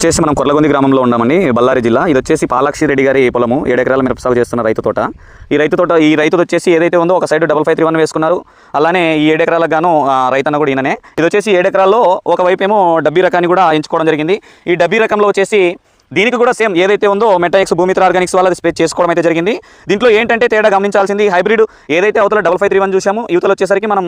వచ్చేసి మనం కొర్లగొంది గ్రామంలో ఉన్నామండి బళ్ళారి జిల్లా. ఇది వచ్చేసి పాలాక్షి రెడ్డి గారి పొలము. ఏడెకరాల మిరప సాగు చేస్తున్న రైతు తోట. ఈ రైతు తోట ఈ రైతు వచ్చేసి ఏదైతే ఉందో ఒక side double five three one వేసుకున్నారు. అలానే ఈ ఏడెకరాలకు గాను రైతన్న కూడా ఈయననే. ఇది వచ్చేసి ఏడెకరాల్లో ఒకవైపు ఏమో డబ్బీ రకాన్ని కూడా ఎంచుకోవడం జరిగింది. ఈ డబ్బీ రకంలో వచ్చేసి దీనికి కూడా సేమ్ ఏదైతే ఉందో మెటాక్స్ భూమిత్ర ఆర్గానిక్స్ వాళ్ళది స్పేస్ చేసుకోవడం అయితే జరిగింది. దీంట్లో ఏంటంటే తేడా గమనించాల్సింది హైబ్రిడ్. ఏదైతే అవతల డబల్ ఫైవ్ త్రీ వన్ చూసాము యువతలు వచ్చేసరికి మనం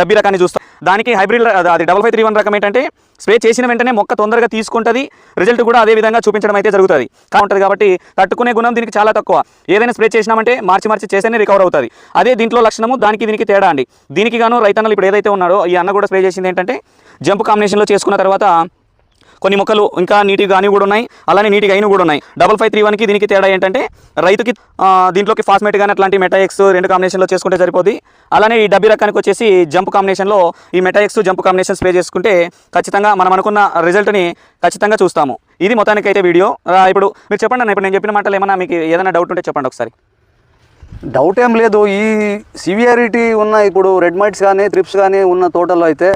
డబ్బీ రకాన్ని చూస్తాం. దానికి హైబ్రిడ్ అది- అది డబల్ ఫైవ్ త్రీ వన్ రకం ఏంటంటే స్ప్రే చేసిన వెంటనే మొక్క తొందరగా తీసుకుంటుంది. రిజల్ట్ కూడా అదే విధంగా చూపించడం అయితే జరుగుతుంది. ఉంటుంది కాబట్టి తట్టుకునే గుణం దీనికి చాలా తక్కువ. ఏదైనా స్ప్రే చేసినామంటే మార్చి మార్చి చేస్తేనే రికవర్ అవుతుంది. అదే దీంట్లో లక్షణము దానికి దీనికి తేడా అండి. దీనికి గాను రైతన్నలు ఇప్పుడు ఏదైతే ఉన్నాడో ఈ అన్న కూడా స్ప్రే చేసింది ఏంటంటే జంప్ కాంబినేషన్లో చేసుకున్న తర్వాత కొన్ని మొక్కలు ఇంకా నీటిగా కానీ కూడా ఉన్నాయి. అలానే నీటిగా అయిన కూడా ఉన్నాయి. డబల్ ఫైవ్ త్రీ వన్కి దీనికి తేడా ఏంటంటే రైతుకి దీంట్లోకి ఫాస్మేట్ కానీ అట్లాంటి మెటాఎక్స్ రెండు కాంబినేషన్లో చేసుకుంటే సరిపోద్ది. అలానే ఈ డబ్బీ రకానికి వచ్చేసి జంప్ కాంబినేషన్లో ఈ మెటాఎక్స్ జంప్ కాంబినేషన్ స్ప్రే చేసుకుంటే ఖచ్చితంగా మనం అనుకున్న రిజల్ట్ని ఖచ్చితంగా చూస్తాము. ఇది మొత్తానికైతే వీడియో. ఇప్పుడు మీరు చెప్పండి అన్న ఇప్పుడు నేను చెప్పిన మాటలు ఏమన్నా మీకు ఏదైనా డౌట్ ఉంటే చెప్పండి ఒకసారి. డౌట్ ఏం లేదు. ఈ సివియారిటీ ఉన్న ఇప్పుడు రెడ్ మైట్స్ కానీ త్రిప్స్ కానీ ఉన్న తోటలో అయితే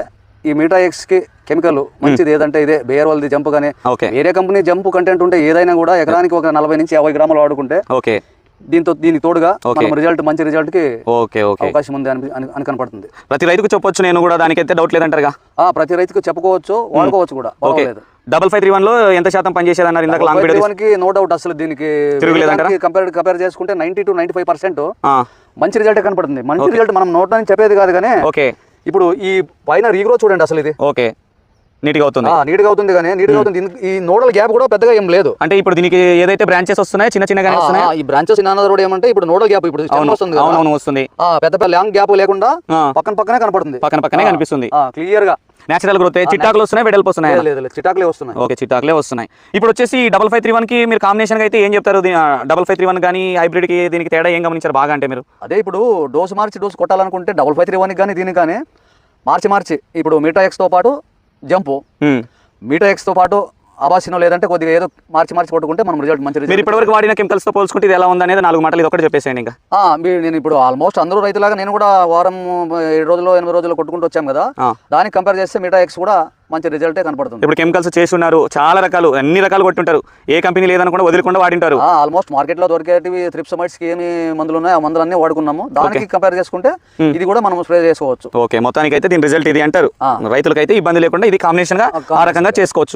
ఈ మీటా ఎక్స్కి కెమికల్ మంచిది ఏదంటే ఇదే బేర్ వాళ్ళది జంప్ కానీ వేరే కంపెనీ జంప్ కంటెంట్ ఉంటే ఏదైనా కూడా ఎకరానికి ఒక నలభై నుంచి యాభై గ్రాములు వాడుకుంటే ఓకే. దీంతో దీనికి తోడుగా రిజల్ట్ మంచి రిజల్ట్కి ఓకే ఓకే. అవకాశం ఉంది అని కనపడుతుంది. ప్రతి రైతుకు చెప్పొచ్చు నేను కూడా దానికైతే డౌట్ లేదంటారుగా? ఆ ప్రతి రైతుకు చెప్పుకోవచ్చు వాడుకోవచ్చు కూడా. డబల్ ఫైవ్ త్రీ వన్లో ఎంత శాతం పనిచేసేదన్నారు ఇందాక లాంగ్ పీరియడ్కి నో డౌట్ అసలు దీనికి? కంపేర్ కంపేర్ చేసుకుంటే ninety two ninety five percent మంచి రిజల్ట్ కనపడుతుంది. మంచి రిజల్ట్ మనం నోట్ అని చెప్పేది కాదు కానీ ఓకే. ఇప్పుడు ఈ పైన రీగ్రో చూడండి అసలు ఇది. ఓకే. నీట్గా అవుతుంది. నీట్గా అవుతుంది కానీ నీట్గా అవుతుంది. ఈ నోడల్ గ్యాప్ కూడా పెద్దగా ఏం లేదు. అంటే ఇప్పుడు దీనికి ఏదైతే బ్రాంచెస్ వస్తున్నాయో చిన్న చిన్నగానే ఆ, వస్తున్నాయి? ఆ, ఈ బ్రాంచెస్ కూడా ఏమంటే ఇప్పుడు నోడల్ గ్యాప్ ఇప్పుడు వస్తుంది. అవునవును వస్తుంది. పెద్ద పెద్ద లాంగ్ గ్యాప్ లేకుండా. పక్కన పక్కనే కనపడుతుంది. పక్కన పక్కనే కనిపిస్తుంది. క్లియర్గా. నేచురల్ గ్రోత్ చిట్టాకులు వస్తున్నాయి? వెడల్పు వస్తున్నాయి? లేదు, చిటాకులే వస్తున్నాయి? ఓకే చిట్టాకులే వస్తున్నాయి. ఇప్పుడు వచ్చేసి డబల్ ఫైవ్ త్రీ వన్కి మీరు కాంబినేషన్ అయితే ఏం చెప్తారు? డబల్ ఫైవ్ త్రీ వన్ కానీ హైబ్రిడ్కి దీనికి తేడా ఏం గమనించారు? బాగా అంటే మీరు. అదే ఇప్పుడు డోసు మార్చి డోసు కొట్టాలనుకుంటే డబుల్ ఫైవ్ త్రీ వన్ కానీ దీనికి కానీ మార్చి మార్చి. ఇప్పుడు మీటా ఎక్స్తో పాటు జంపు. మీటా ఎక్స్తో పాటు అబాసినో లేదంటే కొద్దిగా ఏదో మార్చి మార్చి కొట్టుకుంటే మనం రిజల్ట్ మంచి మీరు ఇప్పటివరకు వాడిన కెమికల్స్తో పోల్చుకుంటే ఇది ఎలా ఉందనేది నాలుగు మాటలు ఇది ఒకటి చెప్పేసేయండి ఇంకా. ఆ, మీ- నేను ఇప్పుడు ఆల్మోస్ట్ అందరూ రైతులాగా నేను కూడా వారం ఏడు రోజులు ఎనిమిది రోజులు కొట్టుకుంటూ వచ్చాం కదా. దానికి కంపేర్ చేస్తే మీటా ఎక్స్ కూడా మంచి రిజల్టే కనపడుతుంది. ఇప్పుడు కెమికల్స్ చేసి ఉన్నారు చాలా రకాలు అన్ని రకాలు కొట్టుంటారు. ఏ కంపెనీ లేదనుకుండా వదిలికుండా వాడింటారు. ఆల్మోస్ట్ మార్కెట్లో దొరికేటివి త్రిప్సమైడ్స్కి ఏమి మందులు ఉన్నాయో ఆ మందులన్నీ వాడుకున్నాము. దానికి కంపేర్ చేసుకుంటే ఇది కూడా మనం స్ప్రే చేసుకోవచ్చు. ఓకే మొత్తానికి అయితే దీని రిజల్ట్ ఇది అంటారు. రైతులకైతే ఇబ్బంది లేకుండా ఇది కాంబినేషన్గా ఆ రకంగా చేసుకోవచ్చు.